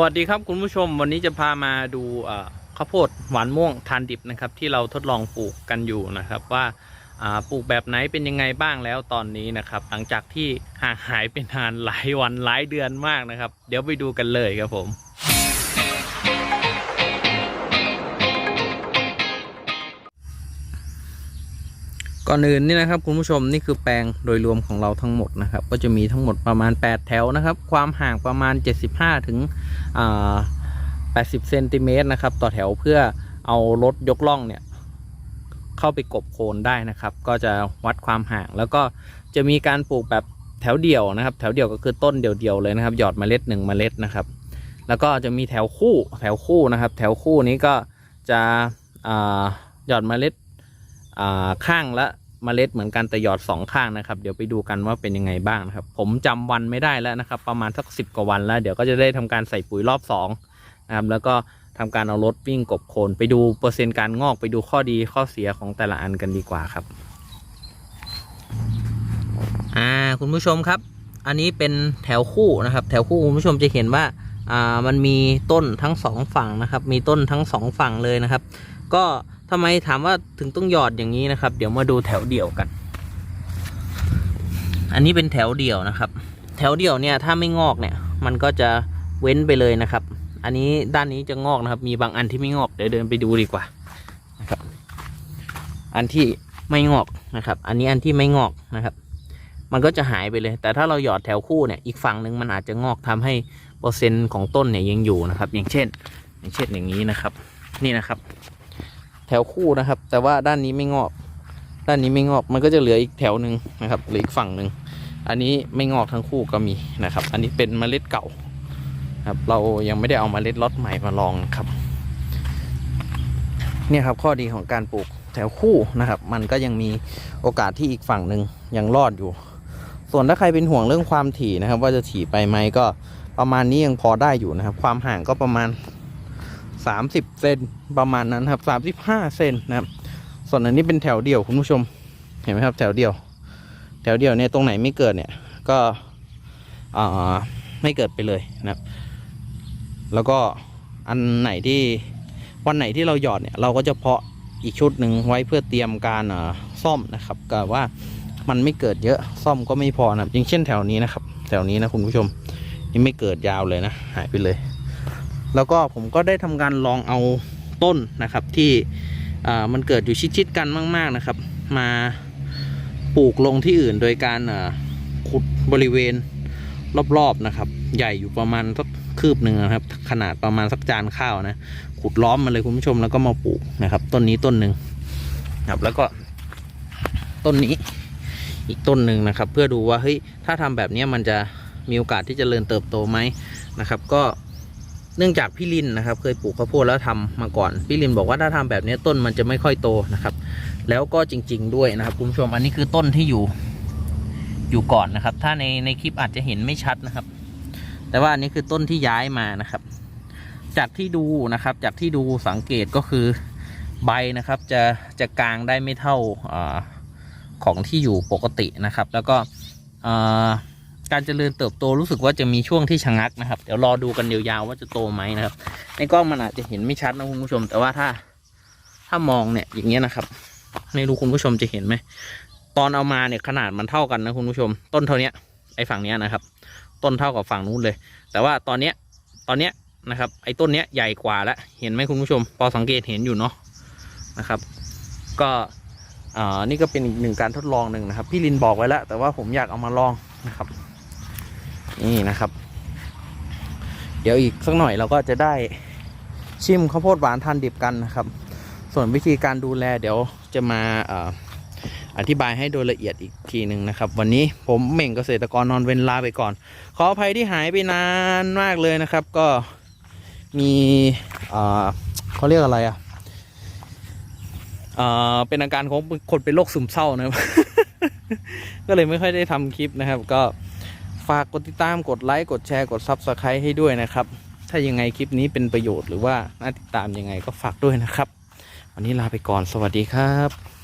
วัสดีครับคุณผู้ชมวันนี้จะพามาดูข้าวโพดหวานม่วงทานดิบนะครับ ที่เราทดลองปลูกกันอยู่นะครับว่าอ่าปลูกแบบไหนเป็นยังไงบ้างแล้วตอนนี้นะครับ หลังจากที่ห่างหายไปนานหลายวันหลายเดือนมากนะครับ เดี๋ยวไปดูกันเลยครับผม ก่อนอื่นนี่นะครับคุณผู้ชมนี่คือแปลงโดยรวมของเราทั้งหมดนะครับ ก็จะมีทั้งหมดประมาณ 8 แถวนะครับ ความห่างประมาณ 75 ถึง80เซนติเมตรนะครับต่อแถวเพื่อเอารถยกล่องเนี่ยเข้าไปกบโคนได้นะครับ ก็จะวัดความห่าง แล้วก็จะมีการปลูกแบบแถวเดี่ยวนะครับ แถวเดี่ยวก็คือต้นเดี่ยวๆเลยนะครับ หยอดเมล็ดหนึ่งเมล็ดนะครับ แล้วก็จะมีแถวคู่แถวคู่นะครับ แถวคู่นี้ก็จะหยอดเมล็ดข้างละ เมล็ดเหมือนกันแต่หยอดสองข้างนะครับ เดี๋ยวไปดูกันว่าเป็นยังไงบ้างนะครับ ผมจำวันไม่ได้แล้วนะครับ ประมาณสักสิบกว่าวันแล้ว เดี๋ยวก็จะได้ทำการใส่ปุ๋ยรอบสองนะครับแล้วก็ทำการเอารถวิ่งกบโคน ไปดูเปอร์เซ็นต์การงอกไปดูข้อดีข้อเสียของแต่ละอันกันดีกว่าครับอ่าคุณผู้ชมครับ อันนี้เป็นแถวคู่นะครับ แถวคู่คุณผู้ชมจะเห็นว่าอ่ามันมีต้นทั้งสองฝั่งนะครับ มีต้นทั้งสองฝั่งเลยนะครับ ก็ ทำไมถามว่าถึงต้องหยอดอย่างนี้นะครับ เดี๋ยวมาดูแถวเดี่ยวกัน อันนี้เป็นแถวเดี่ยวนะครับ แถวเดี่ยวเนี่ยถ้าไม่งอกเนี่ย มันก็จะเว้นไปเลยนะครับ อันนี้ด้านนี้จะงอกนะครับ มีบางอันที่ไม่งอกเดี๋ยวเดินไปดูดีกว่านะครับ อันที่ไม่งอกนะครับ อันนี้อันที่ไม่งอกนะครับ มันก็จะหายไปเลย แต่ถ้าเราหยอดแถวคู่เนี่ยอีกฝั่งหนึ่งมันอาจจะงอกทำให้เปอร์เซ็นต์ของต้นเนี่ยยังอยู่นะครับ อย่างเช่น อย่างเช่นอย่างนี้นะครับ นี่นะครับ ถวคู่นะครับ แต่ว่าด้านนี้ไม่งอก ด้านนี้ไม่งอกมันก็จะเหลืออีกแถวหนึ่งนะครับหลืออีกฝั่งหนึ่งอันนี้ไม่งอกทั้งคู่ก็มีนะครับ อันนี้เป็นเมล็ดเก่าครับ เรายังไม่ได้เอาเมล็ดล็อตใหม่มาลองครับ เนี่ยครับข้อดีของการปลูกแถวคู่นะครับ มันก็ยังมีโอกาสที่อีกฝั่งหนึ่งยังรอดอยู่ ส่วนถ้าใครเป็นห่วงเรื่องความถี่นะครับ ว่าจะถี่ไปไหมก็ประมาณนี้ยังพอได้อยู่นะครับ ความห่างก็ประมาณ 30 เซนประมาณนั้นครับ35 เซนนะครับ ส่วนอันนี้เป็นแถวเดี่ยวคุณผู้ชม เห็นไหมครับ แถวเดี่ยว แถวเดี่ยวเนี่ยตรงไหนไม่เกิดเนี่ย ก็อ่าไม่เกิดไปเลยนะครับ แล้วก็อันไหนที่วันไหนที่เราหยอดเนี่ยเราก็จะเพาะอีกชุดหนึ่งไว้เพื่อเตรียมการอ่าซ่อมนะครับก็ว่ามันไม่เกิดเยอะซ่อมก็ไม่พอนะครับอย่างเช่นแถวนี้นะครับ แถวนี้นะคุณผู้ชม นี่ไม่เกิดยาวเลยนะ หายไปเลย แล้วก็ผมก็ได้ทำการลองเอาต้นนะครับที่มันเกิดอยู่ชิดๆกันมาก ๆนะครับ มาปลูกลงที่อื่นโดยการขุดบริเวณรอบๆนะครับ ใหญ่อยู่ประมาณสักคืบหนึ่งนะครับ ขนาดประมาณสักจานข้าวนะขุดล้อมมาเลยคุณผู้ชมแล้วก็มาปลูกนะครับ ต้นนี้ต้นหนึ่งครับแล้วก็ต้นนี้อีกต้นหนึ่งนะครับ เพื่อดูว่าเฮ้ยถ้าทำแบบนี้มันจะมีโอกาสที่จะเจริญเติบโตไหมนะครับ ก็ เนื่องจากพี่ลินนะครับ เคยปลูกข้าวโพดแล้วทำมาก่อน พี่ลินบอกว่าถ้าทำแบบนี้ต้นมันจะไม่ค่อยโตนะครับ แล้วก็จริง ๆ ด้วยนะครับคุณผู้ชมอันนี้คือต้นที่อยู่อยู่ก่อนนะครับ ถ้าในในคลิปอาจจะเห็นไม่ชัดนะครับ แต่ว่าอันนี้คือต้นที่ย้ายมานะครับ จากที่ดูนะครับ จากที่ดูสังเกตก็คือใบนะครับ จะจะกลางได้ไม่เท่าอของที่อยู่ปกตินะครับ แล้วก็อ่า การเจริญเติบโตรู้สึกว่าจะมีช่วงที่ชะงักนะครับ เดี๋ยวรอดูกันยาวๆว่าจะโตไหมนะครับ ในกล้องมันอาจจะเห็นไม่ชัดนะคุณผู้ชม แต่ว่าถ้าถ้ามองเนี่ยอย่างเงี้ยนะครับ ไม่รู้คุณผู้ชมจะเห็นไหมตอนเอามาเนี่ยขนาดมันเท่ากันนะคุณผู้ชม ต้นเท่าเนี้ยไอ้ฝั่งเนี้ยนะครับ ต้นเท่ากับฝั่งนู้นเลย แต่ว่าตอนเนี้ยตอนเนี้ยนะครับ ไอ้ต้นเนี้ยใหญ่กว่าแล้วเห็นไหมคุณผู้ชม พอสังเกตเห็นอยู่เนาะนะครับ ก็อ่านี่ก็เป็นอีกหนึ่งการทดลองหนึ่งนะครับ พี่ลินบอกไว้แล้ว แต่ว่าผมอยากเอามาลองนะครับ นี่นะครับ เดี๋ยวอีกสักหน่อยเราก็จะได้ชิมข้าวโพดหวานทานดิบกันนะครับ ส่วนวิธีการดูแลเดี๋ยวจะมาอธิบายให้โดยละเอียดอีกทีหนึ่งนะครับ วันนี้ผมเหม่งเกษตรกรนอนเวนลาไปก่อน ขออภัยที่หายไปนานมากเลยนะครับ ก็มีเขาเรียกอะไรอะเอ่อเป็นอาการของคนเป็นโรคซึมเศร้านะครับ ก็เลยไม่ค่อยได้ทำคลิปนะครับ ก็ ฝากกดติดตามกดไลค์กดแชร์กด Subscribe ให้ด้วยนะครับ ถ้ายังไงคลิปนี้เป็นประโยชน์หรือว่าน่าติดตามยังไงก็ฝากด้วยนะครับ วันนี้ลาไปก่อนสวัสดีครับ